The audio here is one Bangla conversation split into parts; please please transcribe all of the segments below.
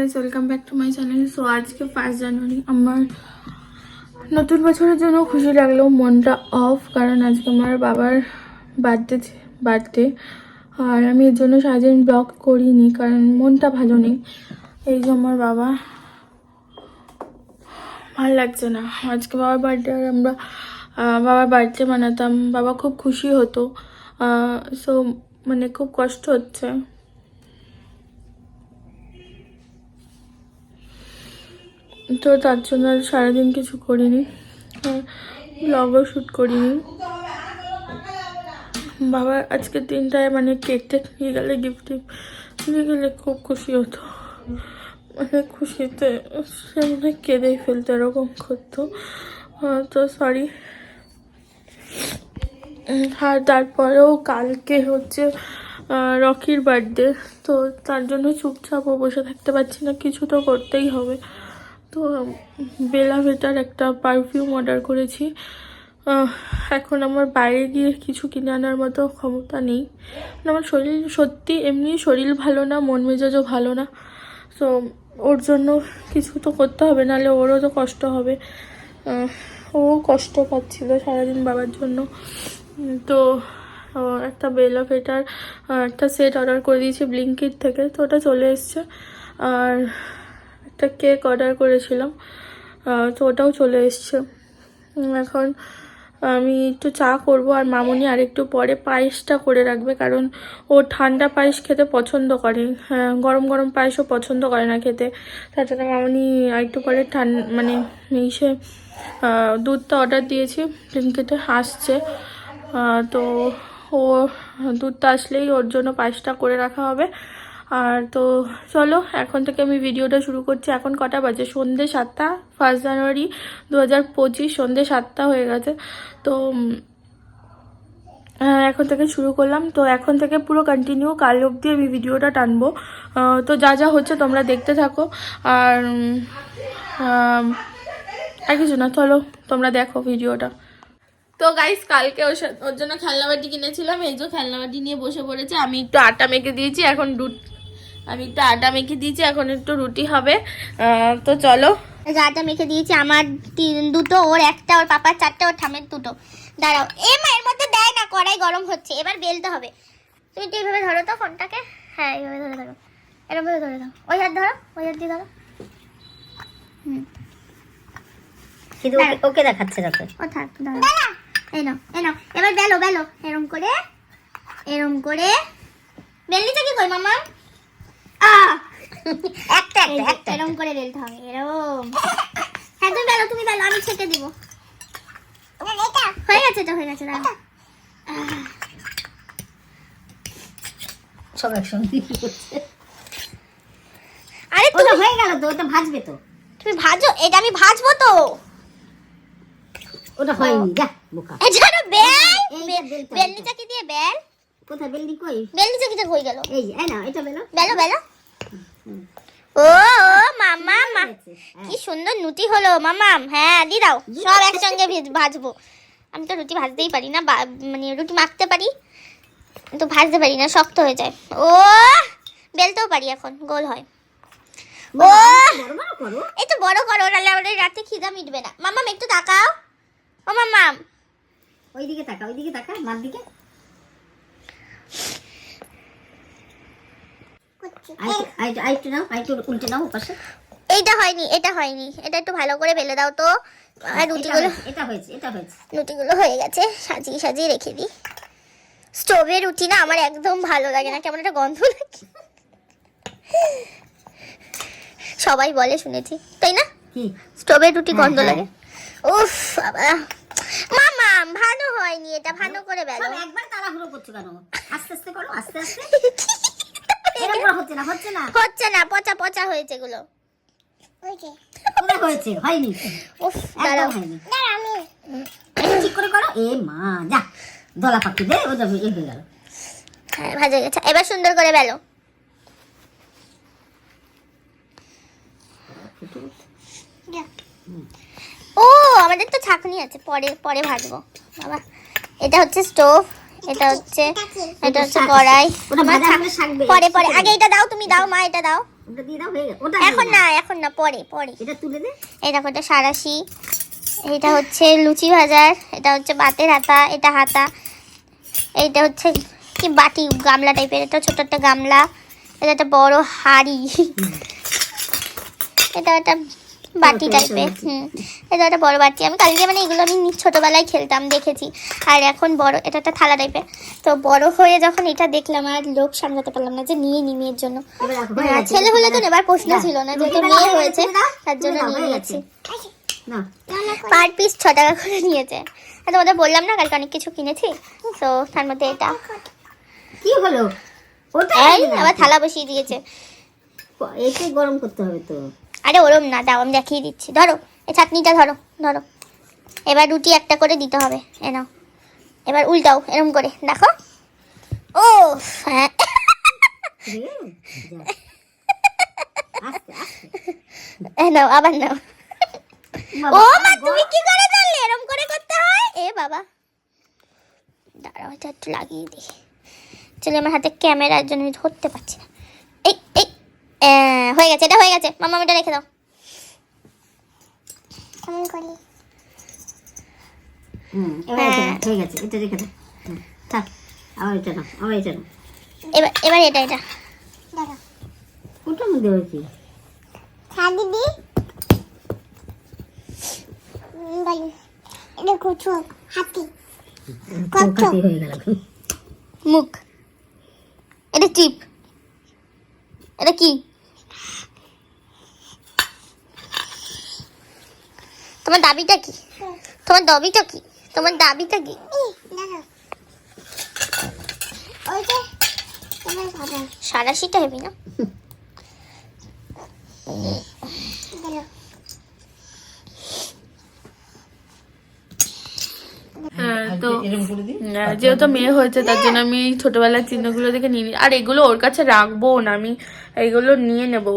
Welcome back to my channel so আজকে ফার্স্ট জানুয়ারি, আমার নতুন বছরের জন্য খুশি লাগল মনটা অফ কারণ আজকে আমার বাবার বার্থডে বার্থডে আর আমি এর জন্য সারাদিন ব্লগ করিনি, কারণ মনটা ভালো নেই। এই যে আমার বাবা ভালো লাগছে না। আজকে বাবার বার্থডে আর আমরা বাবার বার্থডে মানাতাম। বাবা খুব খুশি হতো। সো মানে খুব কষ্ট হচ্ছে। তো তার জন্য আর সারাদিন কিছু করিনি। ব্লগও শ্যুট করিনি। বাবা, আজকে দিনটায় মানে কেক টেক নিয়ে গেলে গিফট নিয়ে গেলে খুব খুশি হতো। মানে খুশিতে সে মানে কেঁদেই ফেলতো, এরকম করতো। তো সরি আর তারপরেও কালকে হচ্ছে রকির বার্থডে তো তার জন্য চুপচাপও বসে থাকতে পারছি না, কিছু তো করতেই হবে। তো বেলা ভেটার একটা পারফিউম অর্ডার করেছি। এখন আমার বাইরে গিয়ে কিছু কিনে আনার মতো ক্ষমতা নেই। আমার শরীর সত্যি এমনি শরীর ভালো না, মন মেজাজও ভালো না। তো ওর জন্য কিছু তো করতে হবে, নাহলে ওরও তো কষ্ট হবে। ও কষ্ট পাচ্ছিল সারাদিন বাবার জন্য। তো একটা বেলা ভেটার একটা সেট অর্ডার করে দিয়েছি ব্লিঙ্কিট থেকে, তো ওটা চলে এসছে। আর একটা কেক অর্ডার করেছিলাম তো ওটাও চলে এসছে। এখন আমি একটু চা করব আর মামুনি আর একটু পরে পায়েসটা করে রাখবে কারণ ও ঠান্ডা পায়েস খেতে পছন্দ করে। হ্যাঁ, গরম গরম পায়েসও পছন্দ করে না খেতে। তাছাড়া মামুনি আর একটু পরে ঠান মানে ইসে দুধটা অর্ডার দিয়েছি ব্লিঙ্কিটে আসছে। তো ও দুধটা আসলেই ওর জন্য পায়েসটা করে রাখা হবে। আর তো চলো এখন থেকে আমি ভিডিওটা শুরু করছি। এখন কটা বাজে? সন্ধে সাতটা ফার্স্ট জানুয়ারি দু হাজার পঁচিশ সন্ধে সাতটা হয়ে গেছে। তো উম, এখন থেকে শুরু করলাম। তো এখন থেকে পুরো কন্টিনিউ কাল অবধি আমি ভিডিওটা টানবো। তো যা যা হচ্ছে তোমরা দেখতে থাকো। আর আর কিছু না চলো তোমরা দেখো ভিডিওটা। তো গাইস কালকে ওর ওর জন্য খেলনাবাটি কিনেছিলাম। এই যে খেলনাবাটি নিয়ে বসে পড়েছে। আমি একটু আটা মেখে দিয়েছি। এখন রুট আমি একটু আটা মেখে দিয়েছি এখন একটু রুটি হবে। তো চলো। যে আটা মেখে দিয়েছি আমার তিন দুটো ওর একটা ওর পাপার চারটে ওর ঠামের দুটো। দাঁড়াও এ মা এর মধ্যে দেয় না কড়াই গরম হচ্ছে এবার বেলতে হবে। তুমি একটু এইভাবে ধরো তো ফোনটাকে। হ্যাঁ এইভাবে ধরে ধরো। এরকম ভাবে ধরে দাও। ওই হাত ধরো ওই হাত দিয়ে ধরো। হুম। কিন্তু ওকে দেখাচ্ছে দেখো ও থাক দাঁড়াও। এই নাও এই নাও। এবার বেলো বেলো। এরম করে এরম করে। বেলনিটা কি কই মামা? একটা একটা যে, এরম করে বেলতে হবে এরম। হ্যাঁ তুমি বেলো তুমি বেলো আমি ছেঁকে দিব। হয়ে গেছে এটা হয়ে গেছে সব একসঙ্গে করছে আরে ওটা হয়ে গেল তো ওটা ভাজবে তো। তুমি ভাজো এটা আমি ভাজবো তো। ওটা হয়নি যা বোকা। এটা না বেল এই যে বেলতে হবে। বেলনি চাকি দিয়ে বেল? কোথায় বেলনি কই? বেলনি চাকিটা হয়ে গেল? এই এই না এটা বেলো। বেলো বেলো। ও ও মামা। কি সুন্দর নুটি হলো মামাম হ্যাঁ দি দাও সব একসঙ্গে ভেজ- ভাজবো। আমি তো রুটি ভাজতেই পারি না মানে রুটি মাখতে পারি তো ভাজতে পারি না শক্ত হয়ে যায়। ও বেলতেও পারি এখন গোল হয়। ও এই তো বড় করো নাহলে আমাদের রাতে খিদা মিটবে না। মামাম একটু তাকাও। ও মামাম ওইদিকে তাকা ওইদিকে তাকা মার দিকে। এইটা হয়নি এটা হয়নি এটা একটু ভালো করে বেলে দাও তো। রুটিগুলো এটা হয়েছে এটা হয়েছে। রুটিগুলো হয়ে গেছে সাজিয়ে সাজিয়ে রেখে দিই। স্টোভের রুটি না আমার একদম ভালো লাগে না কেমন একটা গন্ধ লাগে। সবাই বলে শুনেছি তাই না? কি? স্টোভের রুটি হ্যাঁ, গন্ধ হ্যাঁ। লাগে। উফ বাবা। মামা ভালো হয়নি এটা ভালো করে বেলো। একবার তাড়াহুড়ো করছ কেন? আস্তে আস্তে করো আস্তে আস্তে। এরকম করে হচ্ছে না হচ্ছে না। হচ্ছে না পচা পচা হয়েছে এগুলো। কোথায় হয়েছে হয়নি। উফ দাঁড়াও। একদম হয়নি ঠিক করে করো। এ মা যা দলা পাখি দে ও হয়ে গেল। হ্যাঁ ভাজা গেছে। এবার সুন্দর করে বেলো। ও আমাদের তো ছাঁকনি আছে পরে পরে ভাজবো। বাবা এটা হচ্ছে স্টোভ। এটা হচ্ছে এটা হচ্ছে কড়াই। পরে পরে। আগে এটা দাও তুমি দাও মা এটা দাও। হয়ে এখন না এখন না পরে পরে। এটা তুলে দে। এটা সারাশি। এটা হচ্ছে লুচি ভাজার। এটা হচ্ছে বাতের হাতা এটা হাতা। এইটা হচ্ছে কি বাটি গামলা টাইপের এটা ছোট একটা গামলা। এটা একটা বড় হাড়ি। এটা একটা বাটি টাইপের হুম এটা একটা বড় বাটি। আমি কালকে মানে এগুলো আমি ছোটবেলায় খেলতাম দেখেছি। আর এখন বড় এটা একটা থালা টাইপের তো বড় হয়ে যখন এটা দেখলাম আর লোক সামলাতে পারলাম না যে নিয়ে নি মেয়ের জন্য। গেছে, ছেলে হলে তো তুলে দাও। নেবার প্রশ্ন ছিল না যেহেতু মেয়ে হয়েছে তার জন্য নিয়ে নিয়েছি। পার পিস ছ টাকা করে নিয়েছে। আর তোমাদের বললাম না কালকে অনেক কিছু কিনেছি। তো তার মধ্যে এটা। কি হলো? ওটা আবার থালা বসিয়ে দিয়েছে। একে গরম করতে হবে তো। আরে ওরম না দাও আমি দেখিয়ে দিচ্ছি। ধরো এই চাটনিটা ধরো ধরো। এবার রুটি একটা করে দিতে হবে এ নাও। এবার উল্টাও এরম করে দেখো। ও হ্যাঁ। নাও আবার নাও। ও মা তুমি কি করে জানলে? এরম করে করতে হয়? এ বাবা। দাঁড়াও এটা একটু লাগিয়ে দিই। চলে আমার হাতে ক্যামেরার জন্য আমি ধরতে পারছি না। হয়ে গেছে এটা হয়ে গেছে। মামা এটা রেখে দাও। কেমন করি? হুম হ্যাঁ। গেছে এটা রেখে দাও। থাক আবার এটা নাও আবার এটা নাও। এবার এবার এটা এটা। দাঁড়াও। মধ্যে হ্যাঁ দিদি। হাতি। মুখ। এটা টিপ এটা কি? তোমার দাবিটা কি? তোমার দাবিটা কি? তোমার দাবিটা কি? সারাশিটা হেবি না হ্যাঁ, তো যেহেতু মেয়ে হয়েছে তার জন্য আমি ছোটবেলার চিহ্নগুলো দেখে নিয়ে নিই আর এগুলো ওর কাছে রাখব না আমি এগুলো নিয়ে নেব।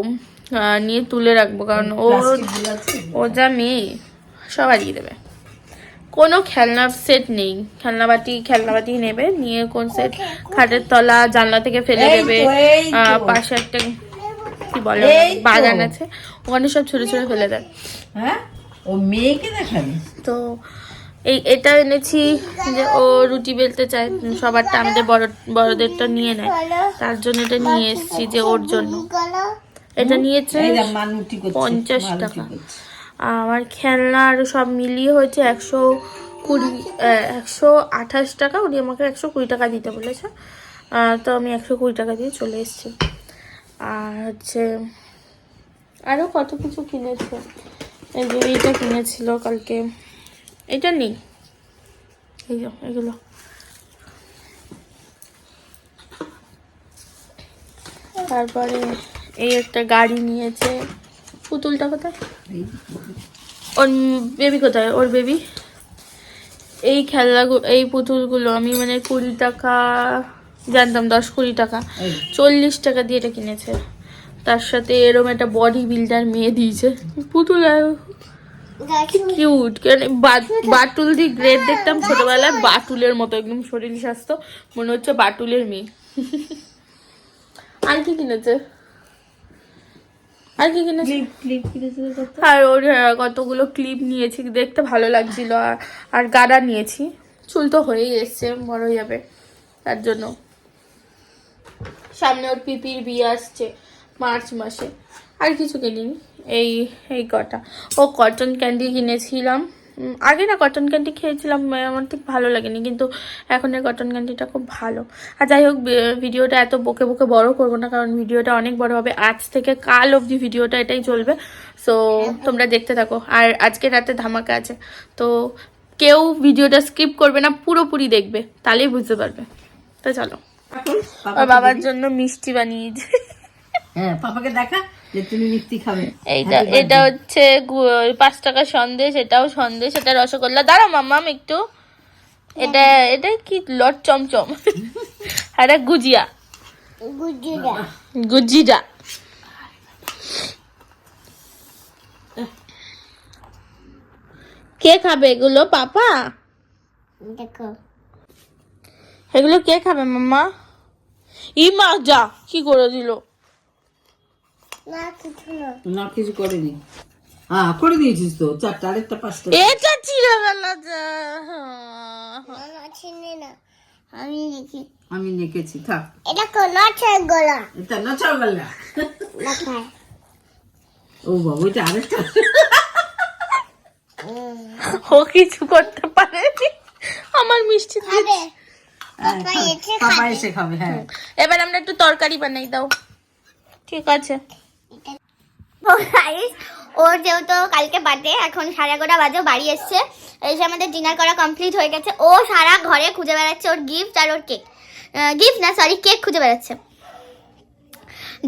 নিয়ে তুলে রাখব কারণ ও ও যা মেয়ে সব হারিয়ে দেবে। কোনো খেলনা সেট নেই। খেলনা বাটি খেলনা বাটি নেবে নিয়ে কোন সেট খাটের তলা জানলা থেকে ফেলে দেবে। পাশে একটা কি বলে বাগান আছে। ওখানে সব ছুঁড়ে ছুঁড়ে ফেলে দেয়। হ্যাঁ? ও মেয়েকে দেখাবে? তো এই এটা এনেছি যে ও রুটি বেলতে চায় সবারটা আমাদের বড় বড়দেরটা নিয়ে নেয়। তার জন্য এটা নিয়ে এসেছি যে ওর জন্য। এটা নিয়েছে পঞ্চাশ টাকা। আমার খেলনা আর সব মিলিয়ে হয়েছে একশো কুড়ি একশো আঠাশ টাকা। উনি আমাকে একশো কুড়ি টাকা দিতে বলেছে। তো আমি একশো কুড়ি টাকা দিয়ে চলে এসেছি। আর হচ্ছে আরও কত কিছু কিনেছে। এই যে এইটা কিনেছিল কালকে। এটা নেই। এই যে, এগুলো। তারপরে এই একটা গাড়ি নিয়েছে। পুতুলটা কোথায়? ওর বেবি কোথায়? ওর বেবি এই খেলনাগুলো এই পুতুলগুলো আমি মানে কুড়ি টাকা, জানতাম দশ কুড়ি টাকা। চল্লিশ টাকা দিয়ে এটা কিনেছে। তার সাথে এরম একটা বডি বিল্ডার মেয়ে দিয়েছে। পুতুল কিউট বাটুল দি গ্রেড দেখতাম ছোটবেলায় বাটুলের মতো একদম শরীর স্বাস্থ্য। মনে হচ্ছে বাটুলের মেয়ে। আর কি কিনেছে? আর কি কিনেছে? আর ওর কতগুলো ক্লিপ নিয়েছি দেখতে ভালো লাগছিল। আর আর গাডা নিয়েছি। চুল তো হয়েই এসছে বড় হয়ে যাবে তার জন্য। সামনে ওর পিপির বিয়ে আসছে মার্চ মাসে। আর কিছু কিনিনি। এই এই কটা। ও কটন ক্যান্ডি কিনেছিলাম। আগে না কটন ক্যান্ডি খেয়েছিলাম আমার ঠিক ভালো লাগেনি কিন্তু এখন এই কটন ক্যান্ডিটা খুব ভালো। আর যাই হোক ভিডিওটা এত বকে বকে বড় করব না কারণ ভিডিওটা অনেক বড় হবে। আজ থেকে কাল অবধি ভিডিওটা এটাই চলবে। সো তোমরা দেখতে থাকো। আর আজকে রাতে ধামাকা আছে। তো কেউ ভিডিওটা স্কিপ করবে না পুরোপুরি দেখবে তাহলেই বুঝতে পারবে। তো চলো। বাবার জন্য মিষ্টি বানিয়েছে হ্যাঁ পাপাকে দেখা। যে তুমি মিষ্টি খাবে। এইটা এটা হচ্ছে গু- পাঁচ টাকার সন্দেশ এটাও সন্দেশ এটা রসগোল্লা। দাঁড়াও মাম্মাম একটু এটা এটা কি লট চমচম? আর এটা গুজিয়া। গুজিরা। কে খাবে এগুলো পাপা? দেখো। এগুলো কে খাবে মাম্মা? ই মা যা কি করে দিল? না কিছু না। না কিছু করেনি। হ্যাঁ করে দিয়েছিস তো। চারটা আরেকটা পাঁচটা। এটা যে। না আমি আমি নেকেছি থাক। এটা কোন গলা। এটা গেলা। ও বাবা ওইটা আরেকটা। ও কিছু করতে পারেনি। আমার মিষ্টি খাবে। হ্যাঁ, পাপা এসে খাবে হ্যাঁ। এবার আমরা একটু তরকারি বানাই দাও। ঠিক আছে। ওর যেহেতু কালকে বার্থডে এখন সাড়ে এগারোটা বাজে বাড়ি এসছে। এসে আমাদের ডিনার করা কমপ্লিট হয়ে গেছে। ও সারা ঘরে খুঁজে বেড়াচ্ছে ওর গিফট আর ওর কেক গিফট না সরি কেক খুঁজে বেড়াচ্ছে।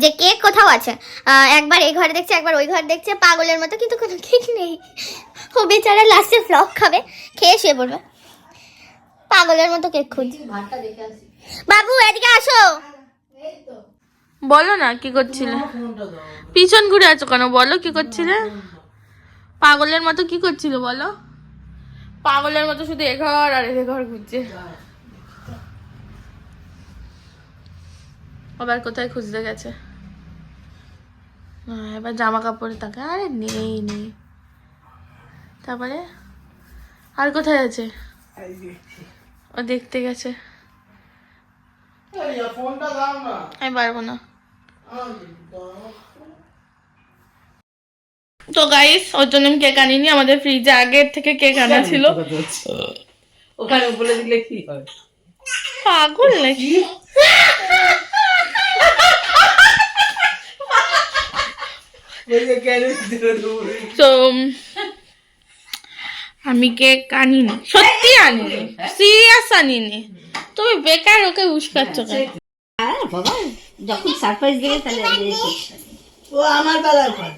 যে কেক কোথাও আছে। একবার এই ঘরে দেখছে একবার ওই ঘরে দেখছে পাগলের মতো কিন্তু কোনো কেক নেই। ও বেচারা লাস্টে ফ্লক খাবে খেয়ে শুয়ে পড়বে। পাগলের মতো কেক খুঁজছে। বাবু এদিকে আসো। বলো না কি করছিলে? পিছন ঘুরে আছো কেন? বলো কি করছিলে? পাগলের মতো কি করছিল বলো? পাগলের মতো শুধু এ ঘর আর এ ঘর ঘুরছে। আবার কোথায় খুঁজতে গেছে? এবার জামা কাপড়ে তাকে আরে নেই নেই। তারপরে? আর কোথায় আছে? ও দেখতে গেছে। আমি পারব না। তো গাইস ওর জন্য আমি কেক আনিনি। আমাদের ফ্রিজে আগের থেকে কেক আনা ছিল। ওখানে বলে দিলে কি হয়? পাগল নাকি? তো আমি কেক আনিনি। সত্যি আনিনি। সিরিয়াস আনিনি। তুমি বেকার ওকে উস্কাচ্ছ কেন? হ্যাঁ বাবা যখন সারপ্রাইজ দেবে তাহলে ও আমার বেলার পর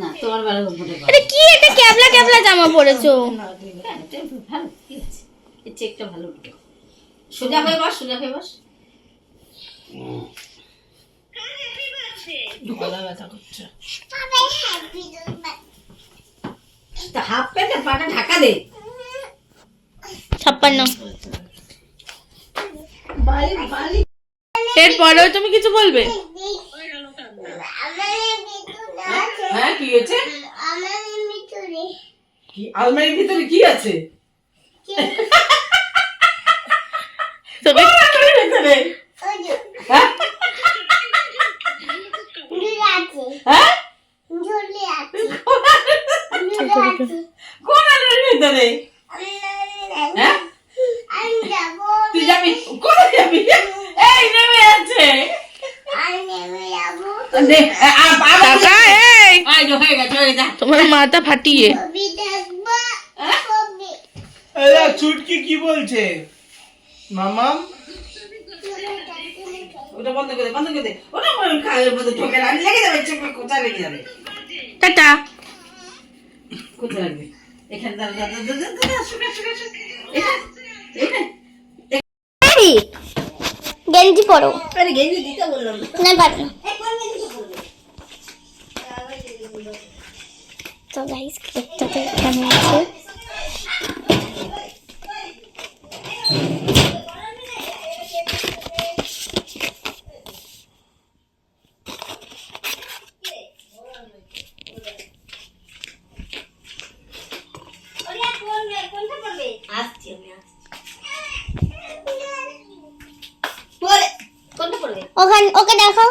না তোমার বেলা উপরে এটা কি? এটা ক্যাবলা ক্যাবলা জামা পরেছো? ভালো। ঠিক আছে এই চেকটা ভালো উঠে সোজা হয়ে বস সোজা হয়ে বস। গলা ব্যথা করছে। হাফ প্যান্টে পাটা ঢাকা দে। ছাপ্পান্ন। এরপরেও তুমি কিছু বলবে? হ্যাঁ কি হয়েছে? আলমারির ভিতরে কি আছে? হ্যাঁ? হ্যাঁ? তুই যাবি কোথায় যাবি? এই নেমে আছে হয়ে হয়ে তোমার মাথা ফাটিয়ে চুটকি কি বলছে মামাম ওটা বন্ধ করে বন্ধ করে দে ওটা খায়ের মধ্যে ঠোকে না লেগে যাবে চোখে কোথায় লেগে যাবে টাটা কোথায় লাগবে এখানে দাঁড়া দাঁড়া দাঁড়া শুনে শুনে শুনে এখানে এখানে গেঞ্জি পরো। আরে গেঞ্জি দিতে বললাম না। পারো না। তো গাইস কেকটাতে কেমন আছে আসছি আমি আসছি পরে কোনটা পড়বে ওখানে ওকে দেখো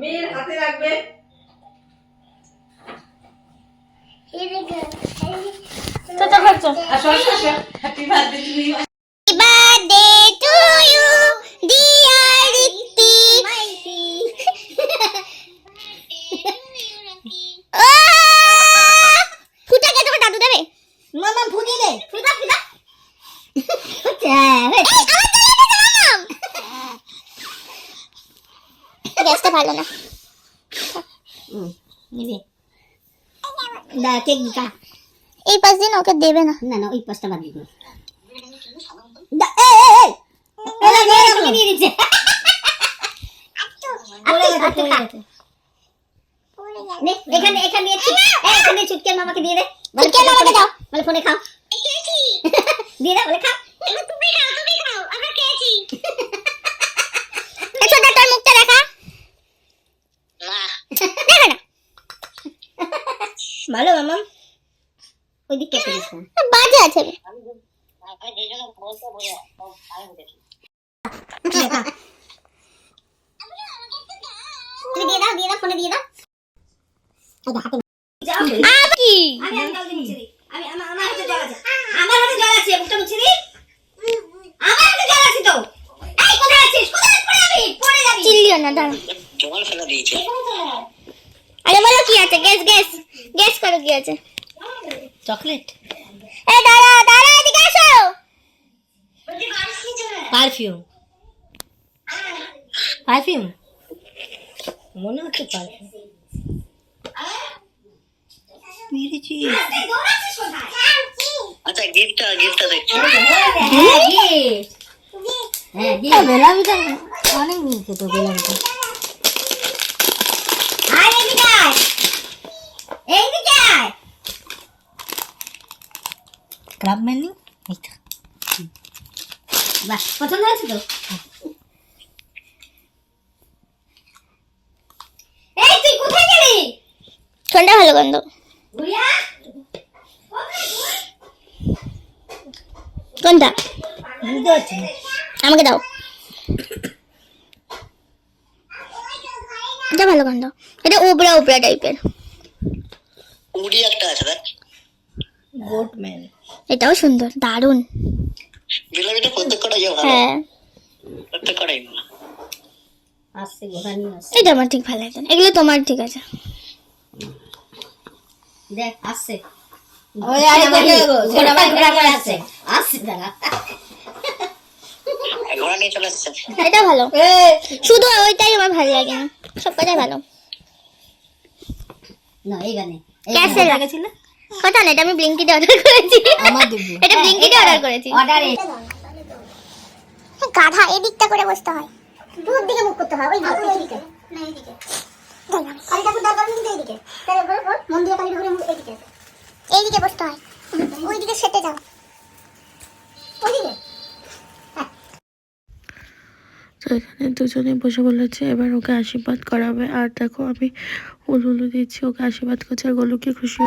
মেয়ের হাতে রাখবে। তো তখন হ্যাপি বার্থডে গ্যাসটা ভালো না হুম, নিবি দা কেক দিকা এই পাশ দিন ওকে দেবে না না না ওই পাঁচটা বাদ দিবি দা এ এ এ এলা গেলা তুমি দিয়ে দিচ্ছে পড়ে গেছে পড়ে গেছে নে এখানে এখানে একটু এই, এখানে ছুটকে মামাকে দিয়ে দে বলে ছুটকি মামাকে দাও। বলে ফোনে খাও দিয়ে দাও বলে খাও এই ছোট্ট তোর মুখটা দেখা দেখা না ভালো মামা? ওই দিকে করিস না বাজে আছে। দিয়ে দাও দিয়ে দাও ফোনে দিয়ে দাও। কি? আমি আমি জল দিয়ে মুছে দিই। আমি আমার আমার হাতে জল আছে। আমার হাতে জল আছে মুখটা মুছে দিই। আমার হাতে জল আছে তো। এই কোথায় আছিস? কোথায়? পড়ে যাবি পড়ে যাবি। চিল্লিও না দাঁড়া। জল ফেলা দিয়েছে আরে বলো কি আছে? গেস গেস গেস করো কি আছে? চকলেট। এই দাঁড়া দাঁড়া এদিকে আসো। পারফিউম পারফিউম মনে হচ্ছে পারফিউম মেরেছি আচ্ছা গিফটটা গিফটটা দেখছি। হ্যাঁ বেলামিটা অনেক নিয়েছে তো আয় এদিকে আয় এইদিকে আয় ক্রাব মেনু এইটা। বাহ পছন্দ হয়েছে তো? এই তুই কোথায় গেলি? ঠান্ডা ভালো গন্ধ। কোনটা আমাকে দাও। এটা ভালো গন্ধ। এটা উবরা উবরা টাইপের উড়ি একটা আছে দেখ। গোট ম্যান এটাও সুন্দর দারুণ। ভালো? হ্যাঁ। এটা আমার ঠিক ভালো লাগে এগুলো তোমার ঠিক আছে। দেখ আসছে। ওই আরে ঘোড়া ঘোড়া করে আসছে আসছে দাঁড়া। ঘোড়া নিয়ে চলে আসছে। এটা ভালো। শুধু ওইটাই আমার ভালো লাগে না। সব ভালো। না এই গানে। লাগেছিল কথা না এটা আমি ব্লিঙ্কিতে অর্ডার করেছি। এটা ব্লিঙ্কিতে অর্ডার করেছি। অর্ডারে গাধা এদিকটা করে বসতে হয়। দূর দিকে মুখ করতে হয় ওই ভাবে এইদিকে। না এইদিকে। কালী ঠাকুর দরকার কিন্তু এইদিকে। তাহলে বল বল মন্দিরে কালী ঠাকুরের মুখ এইদিকে। এইদিকে বসতে হয়। ওইদিকে সেটে যাও। ওইদিকে? তো এখানে দুজনে বসে বলেছে এবার ওকে আশীর্বাদ করাবে। আর দেখো আমি উলুলু দিচ্ছি ওকে আশীর্বাদ করছে আর গোলুকে খুশি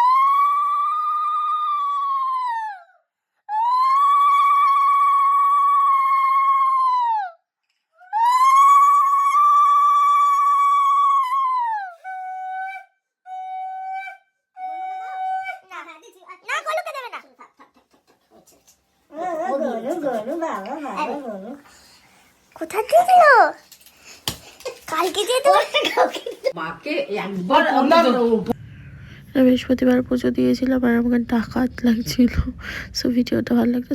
বৃহস্পতিবার পুজো দিয়েছিলাম আর আমাকে ডাকাত লাগছিল। সো ভিডিওটা ভালো লাগতো